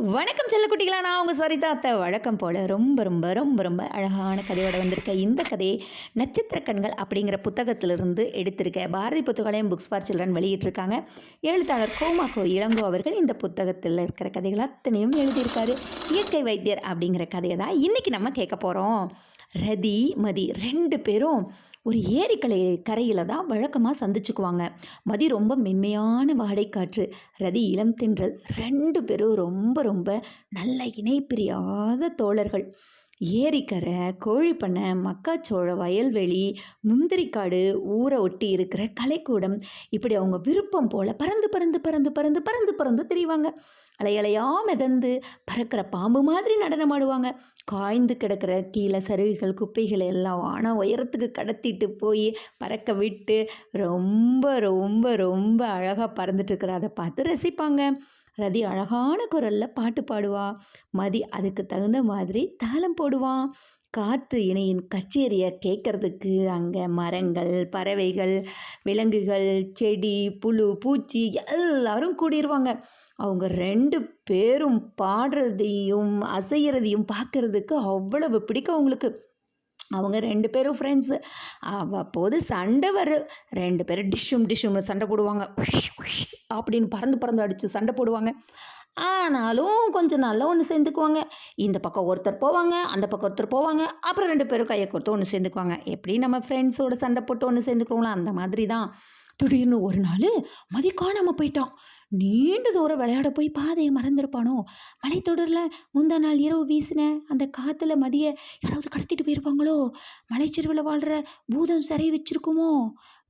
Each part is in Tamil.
வணக்கம் செல்லக்குட்டிகளா நான் உங்கள் சரிதா அத்தை. வழக்கம் போல் ரொம்ப ரொம்ப ரொம்ப ரொம்ப அழகான கதையோட வந்திருக்க இந்த கதையை நட்சத்திர கண்கள் அப்படிங்கிற புத்தகத்திலிருந்து எடுத்திருக்க Bharathi Puthakalayam books for children வெளியிட்டிருக்காங்க. எழுத்தாளர் கோமாக்கோ இளங்கோ அவர்கள் இந்த புத்தகத்தில் இருக்கிற கதைகள் அத்தனையும் எழுதியிருக்காரு. இயற்கை வைத்தியர் அப்படிங்கிற கதையை தான் இன்றைக்கி நம்ம கேட்க போகிறோம் ரதி மதி ரெண்டு பேரும் ஒரு ஏரிக்கலை கரையில் தான் வழக்கமாக சந்திச்சுக்குவாங்க. மதி ரொம்ப மென்மையான வாடைக்காற்று ரதி இளம் தென்றல் ரெண்டு பேரும் ரொம்ப ரொம்ப நல்ல இணைப்பிரியாத தோழர்கள். ஏரிக்கரை கோழிப்பண்ணை மக்காச்சோள வயல்வெளி முந்திரிக்காடு ஊரை ஒட்டி இருக்கிற கலைக்கூடம் இப்படி அவங்க விருப்பம் போல் பறந்து பறந்து பறந்து பறந்து பறந்து பறந்து தெரியுவாங்க அலையலையா மிதந்து பறக்கிற பாம்பு மாதிரி நடனமாடுவாங்க காய்ந்து கிடக்கிற கீழே சருகுகள் குப்பைகள் எல்லாம் ஆனால் உயரத்துக்கு கடத்திட்டு போய் பறக்க விட்டு ரொம்ப ரொம்ப ரொம்ப அழகாக பறந்துட்டு இருக்கிற அதை பார்த்து ரசிப்பாங்க. ரதி அழகான குரலில் பாட்டு பாடுவா. மதி அதுக்கு தகுந்த மாதிரி தாளம் போடுவான் காற்று இணையின் கச்சேரியை கேட்கறதுக்கு அங்கே மரங்கள் பறவைகள் விலங்குகள் செடி புழு பூச்சி எல்லாரும் கூடிடுவாங்க அவங்க ரெண்டு பேரும் பாடுறதையும் அசைகிறதையும் பார்க்கறதுக்கு அவ்வளவு பிடிக்கும் அவங்களுக்கு. அவங்க ரெண்டு பேரும் ஃப்ரெண்ட்ஸு அவ்வப்போது சண்டை வரும் ரெண்டு பேரும் டிஷ்ஷும் டிஷ்ஷும்னு சண்டை போடுவாங்க. அப்படின்னு பறந்து பறந்து அடித்து சண்டை போடுவாங்க. ஆனாலும் கொஞ்சம் நல்லா ஒன்று சேர்ந்துக்குவாங்க. இந்த பக்கம் ஒருத்தர் போவாங்க அந்த பக்கம் ஒருத்தர் போவாங்க. அப்புறம் ரெண்டு பேரும் கையை கொடுத்து ஒன்று சேர்ந்துக்குவாங்க. எப்படி நம்ம ஃப்ரெண்ட்ஸோட சண்டை போட்டு ஒன்று சேர்ந்துக்கிறோங்களோ அந்த மாதிரி தான் திடீர்னு ஒரு நாள் மதி காணாமல் போயிட்டான். நீண்ட தூரம் விளையாட போய் பாதையை மறந்துருப்பானோ? மலைத்தொடரில் முந்தா நாள் இரவு வீசின அந்த காற்றுல மதிய யாராவது கடத்திட்டு போயிருப்பாங்களோ? மலைச்செருவில் வாழ்கிற பூதம் சிறை வச்சிருக்குமோ?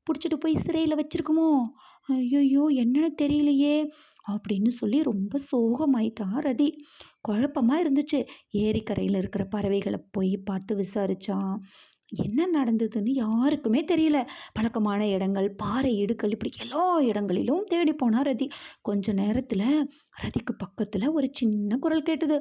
பிடிச்சிட்டு போய் சிறையில் வச்சிருக்குமோ? ஐயோ என்னன்னு தெரியலையே. அப்படின்னு சொல்லி ரொம்ப சோகமாயிட்டான் ரதி. குழப்பமாக இருந்துச்சு. ஏரிக்கரையில் இருக்கிற பறவைகளை போய் பார்த்து விசாரித்தான் என்ன நடந்ததுன்னு யாருக்குமே தெரியல. பழக்கமான இடங்கள் பாறை இடுக்கல் இப்படி எல்லா இடங்களிலும் தேடி போனா ரதி. கொஞ்ச நேரத்தில் ரதிக்கு பக்கத்தில் ஒரு சின்ன குரல் கேட்டது.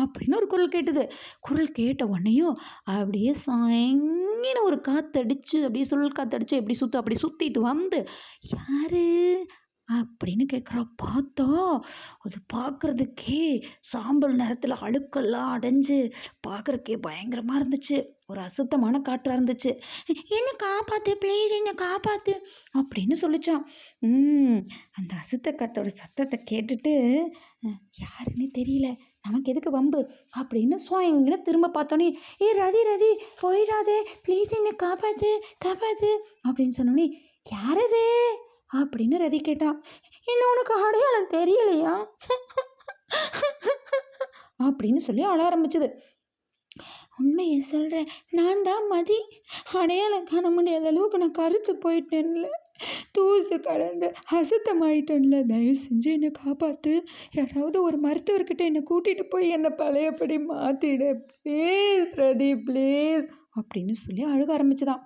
அப்படின்னு ஒரு குரல் கேட்டது. குரல் கேட்ட உடனேயும் அப்படியே சாயங்கின ஒரு காத்தடிச்சு அப்படியே சுழல் காத்தடிச்சு எப்படி சுற்று அப்படி சுற்றிட்டு வந்து யாரு? அப்படின்னு கேட்குறா. பார்த்தா அது பார்க்குறதுக்கே சாம்பல் நேரத்தில் அழுக்கெல்லாம் அடைஞ்சு பார்க்குறக்கே பயங்கரமாக இருந்துச்சு. ஒரு அசுத்தமான காற்றாக இருந்துச்சு. என்ன காப்பாற்று ப்ளீஸ் என்னை காப்பாற்று அப்படின்னு சொல்லிச்சான் ம் அந்த அசுத்த காத்தோட சத்தத்தை கேட்டுட்டு யாருன்னு தெரியல. நமக்கு எதுக்கு வம்பு? அப்படின்னு சுவாயங்கன்னு திரும்ப பார்த்தோன்னே ஏ ரதி ரதி போயிடாதே. ப்ளீஸ் என்னை காப்பாற்று காப்பாற்று அப்படின்னு சொன்னோன்னே யாரது அப்படின்னு ரதி கேட்டான் என்ன உனக்கு அடையாளம் தெரியலையா? அப்படின்னு சொல்லி அழ ஆரம்பிச்சது. உண்மையை சொல்கிறேன் நான் தான் மதி. அடையாளம் காண முடியாத அளவுக்கு நான் கருத்து போயிட்டேன்ல. தூசு கலந்து அசுத்தமாயிட்டேன்ல. தயவு செஞ்சு என்னை காப்பாற்று யாராவது ஒரு மருத்துவர்கிட்ட என்னை கூட்டிகிட்டு போய் என்னை பழையபடி மாற்றிடு ப்ளீஸ் ரதி ப்ளீஸ் அப்படின்னு சொல்லி அழுக ஆரம்பிச்சுதான்.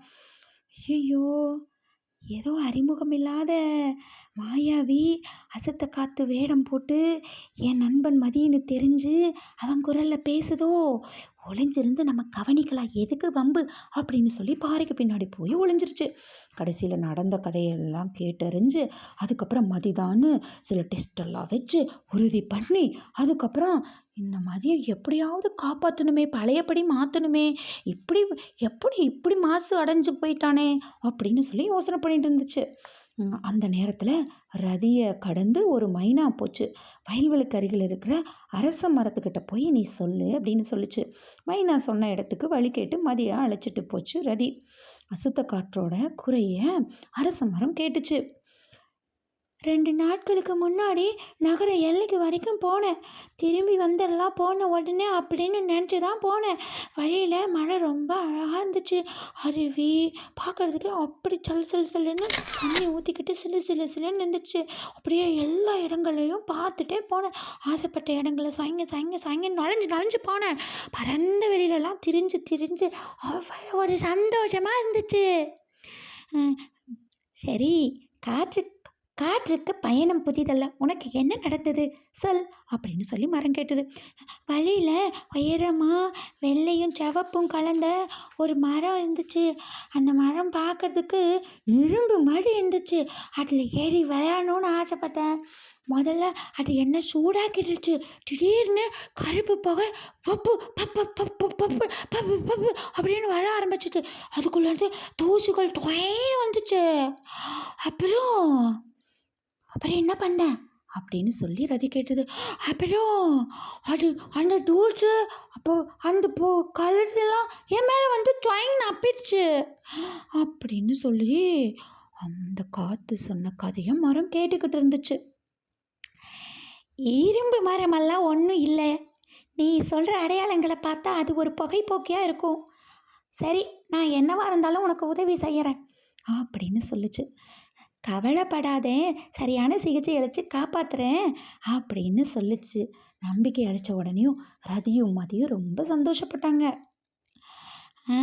ஐயோ ஏதோ அறிமுகம் இல்லாத மாயாவி அசத்த காத்து வேடம் போட்டு என் நண்பன் மதின்னு தெரிஞ்சு அவன் குரலில் பேசுதோ? ஒளிஞ்சிருந்து நம்ம கவனிக்கலாம். எதுக்கு வம்பு? அப்படின்னு சொல்லி பாறைக்கு பின்னாடி போய் ஒளிஞ்சிருச்சு. கடைசியில் நடந்த கதையெல்லாம் கேட்டறிஞ்சு அதுக்கப்புறம் மதிதான்னு சில டெஸ்டெல்லாம் வச்சு உறுதி பண்ணி அதுக்கப்புறம் இந்த மதியம் எப்படியாவது காப்பாற்றணுமே பழையபடி மாற்றணுமே இப்படி எப்படி இப்படி மாசு அடைஞ்சு போயிட்டானே அப்படின்னு சொல்லி யோசனை பண்ணிட்டு இருந்துச்சு. அந்த நேரத்தில் ரதியை கடந்து ஒரு மைனா போச்சு. வயல்வெளிக்கு அருகில் இருக்கிற அரச மரத்துக்கிட்ட போய் நீ சொல்லு அப்படின்னு சொல்லிச்சு. மைனா சொன்ன இடத்துக்கு வழி கேட்டு மதியம் அழைச்சிட்டு போச்சு ரதி. அசுத்த காற்றோட குறைய அரச மரம் கேட்டுச்சு. ரெண்டு நாட்களுக்கு முன்னாடி நகர எல்லைக்கு வரைக்கும் போனேன். திரும்பி வந்துடலாம் போன உடனே அப்படின்னு நினச்சி தான் போனேன். வழியில் மழை ரொம்ப அழகாக இருந்துச்சு. அருவி பார்க்குறதுக்கு அப்படி சல் சல் சல்லுன்னு தண்ணி ஊற்றிக்கிட்டு சிலு சிலு சிலுன்னு இருந்துச்சு. அப்படியே எல்லா இடங்களையும் பார்த்துட்டே போனேன். ஆசைப்பட்ட இடங்களை சாய்ங்க சாய்ங்க சாய்ங்க நுழைஞ்சு நுழைஞ்சு போனேன். பறந்த வெளியிலலாம் திரிஞ்சு திரிஞ்சு அவ்வளோ ஒரு சந்தோஷமாக இருந்துச்சு. சரி காற்று காற்றுக்கு பயணம் புதிதல்ல. உனக்கு என்ன நடந்தது? சொல் அப்படின்னு சொல்லி மரம் கேட்டது. வழியில் உயரமாக வெள்ளையும் சிவப்பும் கலந்த ஒரு மரம் இருந்துச்சு. அந்த மரம் பார்க்கறதுக்கு இரும்பு மாதிரி இருந்துச்சு. அதில் ஏறி விளையாடணும்னு ஆசைப்பட்டேன். முதல்ல அது என்ன சூடாக்கிடுச்சு. திடீர்னு கருப்பு புகை பப்பு பப்பு பப்பு பப்பு பப்பு பப்பு அப்படின்னு வர ஆரம்பிச்சிது. அதுக்குள்ளேருந்து தூசுகள் டொயின்னு வந்துச்சு. அப்புறம் அப்புறம் என்ன பண்ண? அப்படின்னு சொல்லி ரதி கேட்டது. அப்புறம் அது அந்த தூசு அப்போ அந்த போ கலர்லாம் என் மேலே வந்து ட்ராயிங் நப்பிடுச்சு அப்படின்னு சொல்லி அந்த காற்று சொன்ன கதையை மரம் கேட்டுக்கிட்டு இருந்துச்சு. இரும்பு மரமெல்லாம் ஒன்றும் இல்லை. நீ சொல்கிற அடையாளங்களை பார்த்தா அது ஒரு புகைப்போக்கியாக இருக்கும். சரி நான் என்னவாக இருந்தாலும் உனக்கு உதவி செய்கிறேன் அப்படின்னு சொல்லுச்சு. கவலைப்படாதே சரியான சிகிச்சை அளித்து காப்பாத்துறேன் அப்படின்னு சொல்லுச்சு. நம்பிக்கை அளித்த உடனேயும் ரதியும் மதியும் ரொம்ப சந்தோஷப்பட்டாங்க. ஆ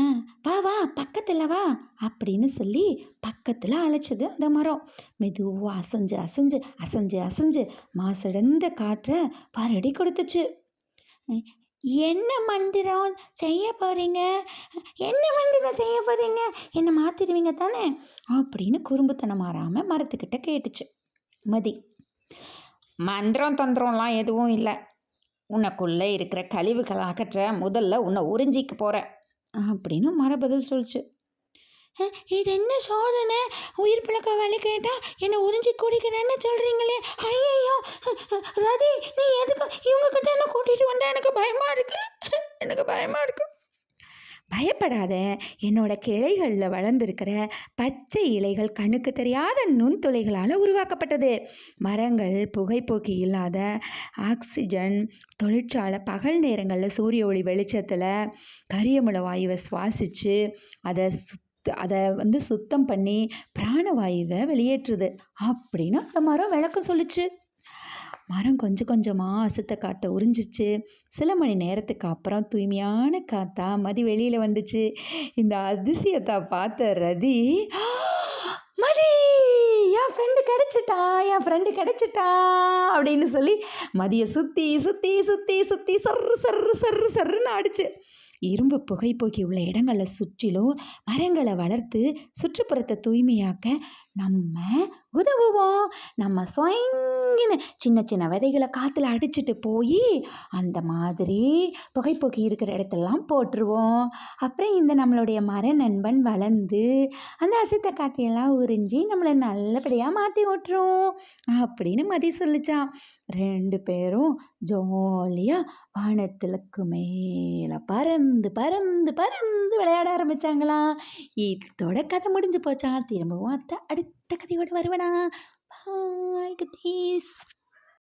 வா வா பக்கத்தில் வா அப்படின்னு சொல்லி பக்கத்தில் அழைச்சது அந்த மரம். மெதுவாக அசைஞ்சு அசைஞ்சு அசைஞ்சு அசைஞ்சு மாசடைந்த காற்றை பரடி கொடுத்துச்சு. என்ன மந்திரம் செய்ய போகிறீங்க என்ன மந்திரம் செய்ய போகிறீங்க என்னை மாற்றிடுவீங்க தானே? அப்படின்னு குறும்புத்தனம் மாறாமல் மரத்துக்கிட்ட கேட்டுச்சு. மதி மந்திரம் தந்திரம்லாம் எதுவும் இல்லை. உனக்குள்ளே இருக்கிற கழிவுகளை அகற்ற முதல்ல உன்னை உறிஞ்சிக்க போகிறேன் அப்படின்னு மர பதில் சொல்லிச்சு. இது என்ன சோதனை? உயிர் பிழக்க வழி கேட்டால் என்னை உறிஞ்சி குடிக்கிறேன்னு சொல்கிறீங்களே ஐயோ ரதி நீ எதுக்கு இவங்கக்கிட்ட என்ன கூட்டிகிட்டு வந்தால் எனக்கு பயமாக இருக்கு. எனக்கு பயமாக இருக்கு. பயப்படாத. என்னோட கிளைகளில் வளர்ந்துருக்கிற பச்சை இலைகள் கண்ணுக்கு தெரியாத நுண்துளைகளால் உருவாக்கப்பட்டது. மரங்கள் புகைப்போக்கி இல்லாத ஆக்சிஜன் தொழிற்சாலை பகல் நேரங்களில் சூரிய ஒளி வெளிச்சத்தில் கரியமுள வாயுவை சுவாசித்து அதை சுத்த அதை வந்து சுத்தம் பண்ணி பிராணவாயுவை வெளியேற்றுது. அப்படின்னு அந்த மரம் விளக்கம் சொல்லுச்சு. மரம் கொஞ்சம் கொஞ்சமாக அசுத்த காற்றை உறிஞ்சிச்சு. சில மணி நேரத்துக்கு அப்புறம் தூய்மையான காற்றா மதி வெளியில் வந்துச்சு. இந்த அதிசயத்தை பார்த்த ரதி மதி என் ஃப்ரெண்டு கிடச்சிட்டா என் ஃப்ரெண்டு கிடச்சிட்டா அப்படின்னு சொல்லி மதியை சுற்றி சுற்றி சுற்றி சுற்றி சர்ரு சர்ரு சர்ரு சர்ருன்னு அடிச்சு இரும்பு புகைப்போக்கி உள்ள இடங்களை சுற்றிலும் மரங்களை வளர்த்து சுற்றுப்புறத்தை தூய்மையாக்க நம்ம உதவுவோம். நம்ம சொயங்கின்னு சின்ன சின்ன விதைகளை காற்றுல அடிச்சுட்டு போய் அந்த மாதிரி புகைப்போக்கி இருக்கிற இடத்தெல்லாம் போட்டுருவோம். அப்புறம் இந்த நம்மளுடைய மர நண்பன் வளர்ந்து அந்த அசித்த காற்றையெல்லாம் உறிஞ்சி நம்மளை நல்லபடியாக மாற்றி ஓட்டுரும் அப்படின்னு மதி சொல்லிச்சான் ரெண்டு பேரும் ஜாலியாக வானத்திலுக்கு மேலே பறந்து பறந்து பறந்து விளையாட ஆரம்பித்தாங்களாம் இதோட கதை முடிஞ்சு போச்சா. திரும்பவும் அத்தை அடுத்த கதையோடு வருவனா பாய் குட்டீஸ்